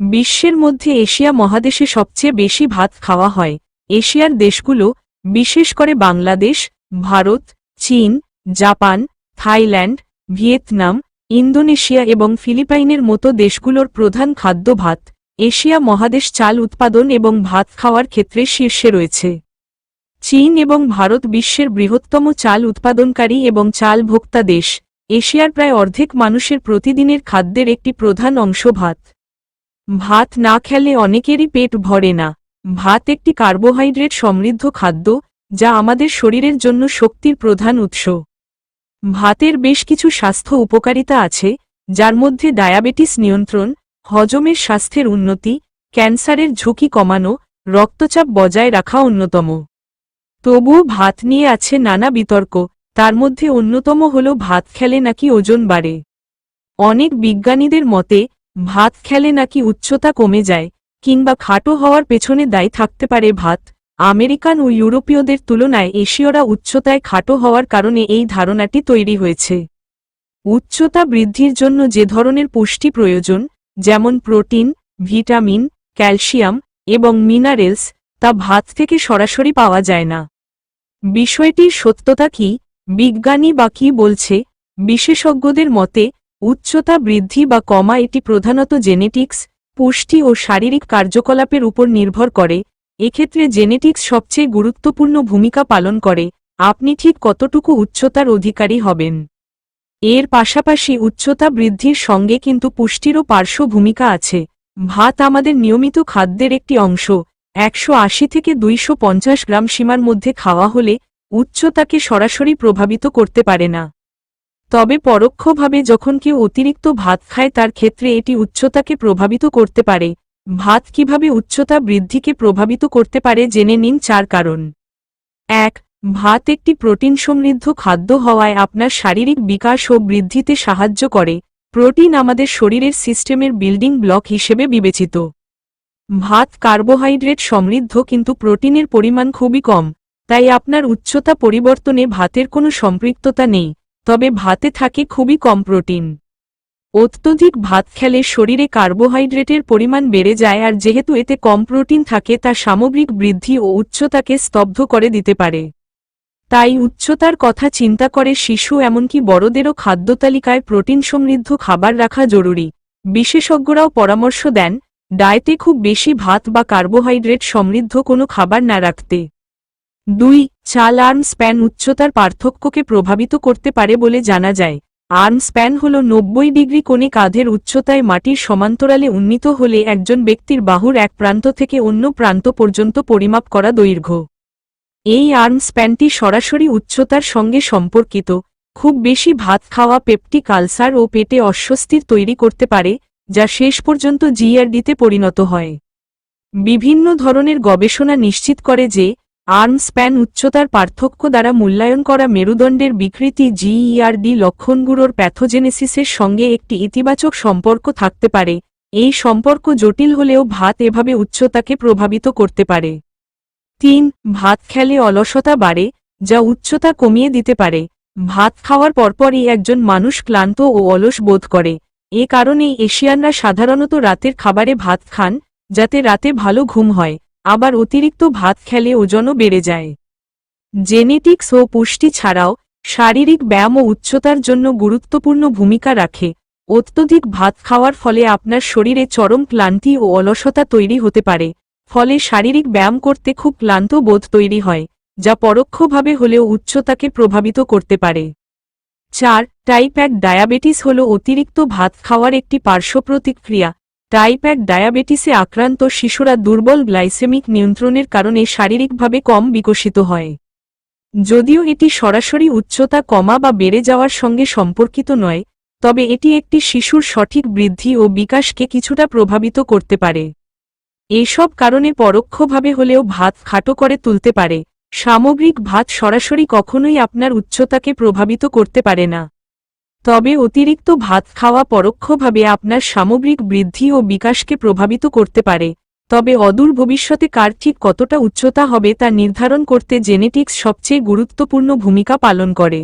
বিশ্বের মধ্যে এশিয়া মহাদেশে সবচেয়ে বেশি ভাত খাওয়া হয়। এশিয়ার দেশগুলো, বিশেষ করে বাংলাদেশ, ভারত, চীন, জাপান, থাইল্যান্ড, ভিয়েতনাম, ইন্দোনেশিয়া এবং ফিলিপাইনের মতো দেশগুলোর প্রধান খাদ্য ভাত। এশিয়া মহাদেশ চাল উৎপাদন এবং ভাত খাওয়ার ক্ষেত্রে শীর্ষে রয়েছে। চীন এবং ভারত বিশ্বের বৃহত্তম চাল উৎপাদনকারী এবং চাল ভোক্তা দেশ। এশিয়ার প্রায় অর্ধেক মানুষের প্রতিদিনের খাদ্যের একটি প্রধান অংশ ভাত। ভাত না খেলে অনেকেরই পেট ভরে না। ভাত একটি কার্বোহাইড্রেট সমৃদ্ধ খাদ্য, যা আমাদের শরীরের জন্য শক্তির প্রধান উৎস। ভাতের বেশ কিছু স্বাস্থ্য উপকারিতা আছে, যার মধ্যে ডায়াবেটিস নিয়ন্ত্রণ, হজমের স্বাস্থ্যের উন্নতি, ক্যান্সারের ঝুঁকি কমানো, রক্তচাপ বজায় রাখা অন্যতম। তবুও ভাত নিয়ে আছে নানা বিতর্ক, তার মধ্যে অন্যতম হল ভাত খেলে নাকি ওজন বাড়ে। অনেক বিজ্ঞানীদের মতে ভাত খেলে নাকি উচ্চতা কমে যায়, কিংবা খাটো হওয়ার পেছনে দায়ী থাকতে পারে ভাত। আমেরিকান ও ইউরোপীয়দের তুলনায় এশীয়রা উচ্চতায় খাটো হওয়ার কারণে এই ধারণাটি তৈরি হয়েছে। উচ্চতা বৃদ্ধির জন্য যে ধরনের পুষ্টি প্রয়োজন, যেমন প্রোটিন, ভিটামিন, ক্যালসিয়াম এবং মিনারেলস, তা ভাত থেকে সরাসরি পাওয়া যায় না। বিষয়টির সত্যতা কি, বিজ্ঞানী বা কি বলছে, বিশেষজ্ঞদের মতে উচ্চতা, বৃদ্ধি বা কমা এটি প্রধানত জেনেটিক্স, পুষ্টি ও শারীরিক কার্যকলাপের উপর নির্ভর করে। এক্ষেত্রে জেনেটিক্স সবচেয়ে গুরুত্বপূর্ণ ভূমিকা পালন করে। আপনি ঠিক কতটুকু উচ্চতার অধিকারী হবেন? এর পাশাপাশি উচ্চতা বৃদ্ধির সঙ্গে কিন্তু পুষ্টিরও পার্শ্ব ভূমিকা আছে। ভাত আমাদের নিয়মিত খাদ্যের একটি অংশ। একশো আশি থেকে দুইশো পঞ্চাশ গ্রাম সীমার মধ্যে খাওয়া হলে উচ্চতাকে সরাসরি প্রভাবিত করতে পারে না। তবে পরোক্ষভাবে যখন কেউ অতিরিক্ত ভাত খায় তার ক্ষেত্রে এটি উচ্চতাকে প্রভাবিত করতে পারে। ভাত কীভাবে উচ্চতা বৃদ্ধিকে প্রভাবিত করতে পারে জেনে নিন চার কারণ। এক, ভাত একটি প্রোটিন সমৃদ্ধ খাদ্য হওয়ায় আপনার শারীরিক বিকাশ ও বৃদ্ধিতে সাহায্য করে। প্রোটিন আমাদের শরীরের সিস্টেমের বিল্ডিং ব্লক হিসেবে বিবেচিত। ভাত কার্বোহাইড্রেট সমৃদ্ধ কিন্তু প্রোটিনের পরিমাণ খুবই কম, তাই আপনার উচ্চতা পরিবর্তনে ভাতের কোনো সম্পৃক্ততা নেই। তবে ভাতে থাকে খুবই কম প্রোটিন। অত্যধিক ভাত খেলে শরীরে কার্বোহাইড্রেটের পরিমাণ বেড়ে যায় আর যেহেতু এতে কম প্রোটিন থাকে, তা সামগ্রিক বৃদ্ধি ও উচ্চতাকে স্তব্ধ করে দিতে পারে। তাই উচ্চতার কথা চিন্তা করে শিশু এমনকি বড়দেরও খাদ্যতালিকায় প্রোটিন সমৃদ্ধ খাবার রাখা জরুরি। বিশেষজ্ঞরাও পরামর্শ দেন, ডায়েটে খুব বেশি ভাত বা কার্বোহাইড্রেট সমৃদ্ধ কোনো খাবার না রাখতে। দুই চাল আর্ম স্প্যান উচ্চতার পার্থক্যকে প্রভাবিত করতে পারে বলে জানা যায়। আর্ম স্প্যান হল নব্বই ডিগ্রি কোণে কাঁধের উচ্চতায় মাটির সমান্তরালে উন্নীত হলে একজন ব্যক্তির বাহুর এক প্রান্ত থেকে অন্য প্রান্ত পর্যন্ত পরিমাপ করা দৈর্ঘ্য। এই আর্ম স্প্যানটি সরাসরি উচ্চতার সঙ্গে সম্পর্কিত। খুব বেশি ভাত খাওয়া পেপটিক আলসার ও পেটে অস্বস্তির তৈরি করতে পারে, যা শেষ পর্যন্ত জিআরডিতে পরিণত হয়। বিভিন্ন ধরনের গবেষণা নিশ্চিত করে যে আর্ম স্প্যান উচ্চতার পার্থক্য দ্বারা মূল্যায়ন করা মেরুদণ্ডের বিকৃতি জিইআরডি লক্ষণগুলোর প্যাথোজেনেসিসের সঙ্গে একটি ইতিবাচক সম্পর্ক থাকতে পারে। এই সম্পর্ক জটিল হলেও ভাত এভাবে উচ্চতাকে প্রভাবিত করতে পারে। তিন, ভাত খেলে অলসতা বাড়ে, যা উচ্চতা কমিয়ে দিতে পারে। ভাত খাওয়ার পরপরই একজন মানুষ ক্লান্ত ও অলস বোধ করে। এ কারণেই এশিয়ানরা সাধারণত রাতের খাবারে ভাত খান, যাতে রাতে ভালো ঘুম হয়। আবার অতিরিক্ত ভাত খেলে ওজনও বেড়ে যায়। জেনেটিক্স ও পুষ্টি ছাড়াও শারীরিক ব্যায়াম ও উচ্চতার জন্য গুরুত্বপূর্ণ ভূমিকা রাখে। অত্যধিক ভাত খাওয়ার ফলে আপনার শরীরে চরম ক্লান্তি ও অলসতা তৈরি হতে পারে, ফলে শারীরিক ব্যায়াম করতে খুব ক্লান্ত বোধ তৈরি হয়, যা পরোক্ষভাবে হলেও উচ্চতাকে প্রভাবিত করতে পারে। চার টাইপ এক ডায়াবেটিস হল অতিরিক্ত ভাত খাওয়ার একটি পার্শ্ব প্রতিক্রিয়া টাইপ এক ডায়াবেটিসে আক্রান্ত শিশুরা দুর্বল গ্লাইসেমিক নিয়ন্ত্রণের কারণে শারীরিকভাবে কম বিকশিত হয়। যদিও এটি সরাসরি উচ্চতা, কমা বা বেড়ে যাওয়ার সঙ্গে সম্পর্কিত নয়, তবে এটি একটি শিশুর সঠিক বৃদ্ধি ও বিকাশকে কিছুটা প্রভাবিত করতে পারে। এসব কারণে পরোক্ষভাবে হলেও ভাত খাটো করে তুলতে পারে। সামগ্রিক ভাত সরাসরি কখনোই আপনার উচ্চতাকে প্রভাবিত করতে পারে না। তবে অতিরিক্ত ভাত খাওয়া পরোক্ষভাবে আপনার সামগ্রিক বৃদ্ধি ও বিকাশকে প্রভাবিত করতে পারে। তবে অদূর ভবিষ্যতে কার ঠিক কতটা উচ্চতা হবে তা নির্ধারণ করতে জেনেটিক্স সবচেয়ে গুরুত্বপূর্ণ ভূমিকা পালন করে।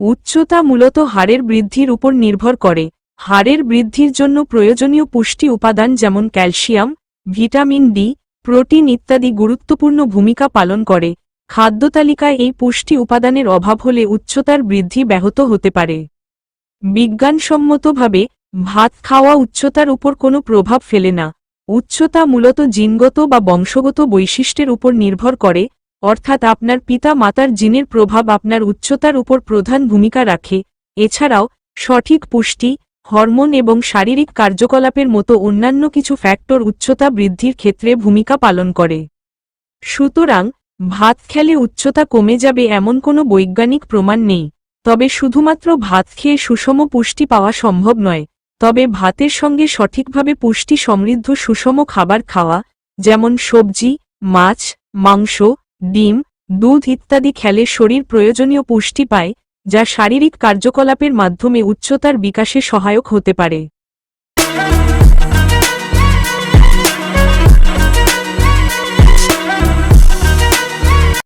উচ্চতা মূলত হাড়ের বৃদ্ধির উপর নির্ভর করে। হাড়ের বৃদ্ধির জন্য প্রয়োজনীয় পুষ্টি উপাদান যেমন ক্যালসিয়াম, ভিটামিন ডি, প্রোটিন ইত্যাদি গুরুত্বপূর্ণ ভূমিকা পালন করে। খাদ্য তালিকায় এই পুষ্টি উপাদানের অভাব হলে উচ্চতার বৃদ্ধি ব্যাহত হতে পারে। বিজ্ঞানসম্মতভাবে, ভাত খাওয়া উচ্চতার উপর কোনো প্রভাব ফেলে না। উচ্চতা মূলত জিনগত বা বংশগত বৈশিষ্ট্যের উপর নির্ভর করে, অর্থাৎ আপনার পিতা মাতার জিনের প্রভাব আপনার উচ্চতার উপর প্রধান ভূমিকা রাখে। এছাড়াও, সঠিক পুষ্টি, হরমোন এবং শারীরিক কার্যকলাপের মতো অন্যান্য কিছু ফ্যাক্টর উচ্চতা বৃদ্ধির ক্ষেত্রে ভূমিকা পালন করে। সুতরাং, ভাত খেলে উচ্চতা কমে যাবে এমন কোনো বৈজ্ঞানিক প্রমাণ নেই। তবে শুধুমাত্র ভাত খেয়ে সুষম পুষ্টি পাওয়া সম্ভব নয়, তবে ভাতের সঙ্গে সঠিকভাবে পুষ্টি সমৃদ্ধ সুষম খাবার খাওয়া, যেমন সবজি, মাছ, মাংস, ডিম, দুধ ইত্যাদি খেলে শরীর প্রয়োজনীয় পুষ্টি পায়, যা শারীরিক কার্যকলাপের মাধ্যমে উচ্চতার বিকাশে সহায়ক হতে পারে।